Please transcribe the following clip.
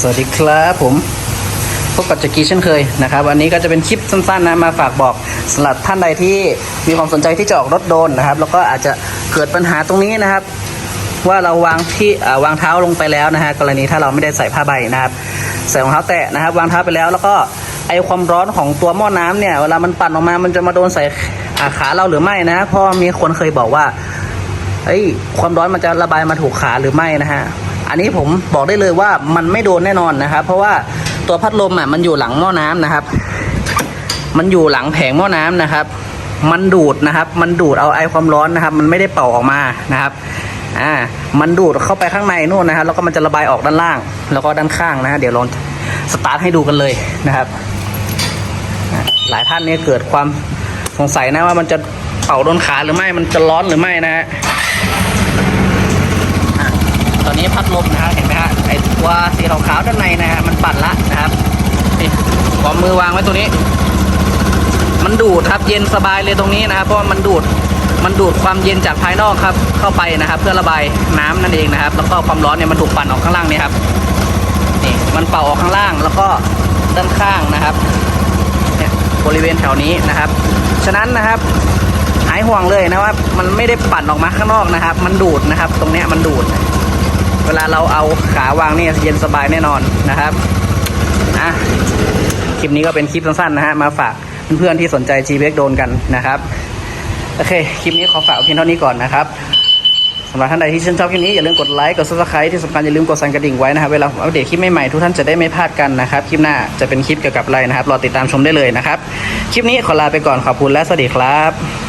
สวัสดีครับผมพบกับจักรีเช่นเคยนะครับวันนี้ก็จะเป็นคลิปสั้นๆนะมาฝากบอกสำหรับท่านใดที่มีความสนใจที่จะออกรถโดนนะครับ แล้วก็อาจจะเกิดปัญหาตรงนี้นะครับ ว่าเราวางที่วางเท้าลงไปแล้วนะฮะกรณีถ้าเราไม่ได้ใส่ผ้าใบนะครับ ใส่รองเท้าแตะนะครับ วางเท้าไปแล้ว แล้วก็ไอความร้อนของตัวหม้อน้ำเนี่ยเวลามันปั่นออกมามันจะมาโดนใส่ขาเราหรือไม่นะเพราะมีคนเคยบอกว่าเอ้ยความร้อนมันจะระบายมาถูกขาหรือไม่นะฮะ อันนี้ผมบอกได้เลยว่ามันไม่โดนแน่นอนนะครับ เพราะว่าตัวพัดลมอะมันอยู่หลังหม้อน้ำนะครับ มันอยู่หลังแผงหม้อน้ำนะครับ มันดูดนะครับ มันดูดเอาไอความร้อนนะครับ มันไม่ได้เป่าออกมานะครับอ่ามันดูดเข้าไปข้างในนู่นนะครับ แล้วก็มันจะระบายออกด้านล่าง แล้วก็ด้านข้างนะฮะเดี๋ยวลองสตาร์ทให้ดูกันเลยนะครับ หลายท่านเนี่ยเกิดความสงสัยนะว่ามันจะเป่าโดนขาหรือไม่มันจะร้อนหรือไม่นะฮะ อนนี้พัดลมนะฮะเห็นไหมฮะไอตัวสีขาวๆด้านในนะฮะมันปั่นละนะครับนี่วอมมือวางไว้ตรงนี้ มันดูดครับเย็นสบายเลยตรงนี้นะครับเพราะมันดูดมันดูดความเย็นจากภายนอกครับ เข้าไปนะครับ เพื่อระบายน้ำนั่นเองนะครับ แล้วก็ความร้อนเนี่ยมันถูกปั่นออกข้างล่างนี่ครับนี่มันเป่าออกข้างล่างแล้วก็ด้านข้างนะครับเนี่ยบริเวณแถวนี้นะครับ ฉะนั้นนะครับหายห่วงเลยนะว่ามันไม่ได้ปั่นออกมาข้างนอกนะครับ มันดูดนะครับ ตรงเนี้ยมันดูด เวลาเราเอาขาวางนี่เย็นสบายแน่นอนนะครับอะคลิปนี้ก็เป็นคลิปสั้นๆนะฮะมาฝากเพื่อนๆที่สนใจ g b x โดนกันนะครับ โอเค คลิปนี้ขอฝากเพียงเท่านี้ก่อนนะครับสำหรับท่านใดที่ชื่นชอบคลิปนี้อย่าลืมกดไลค์กด subscribe ที่สำคัญอย่าลืมกดสั่นกระดิ่งไว้นะครับเวลาอัปเดตคลิปใหม่ๆทุกท่านจะได้ไม่พลาดกันนะครับ คลิปหน้าจะเป็นคลิปเกี่ยวกับอะไรนะครับรอติดตามชมได้เลยนะครับ คลิปนี้ขอลาไปก่อนขอบคุณและสวัสดีครับ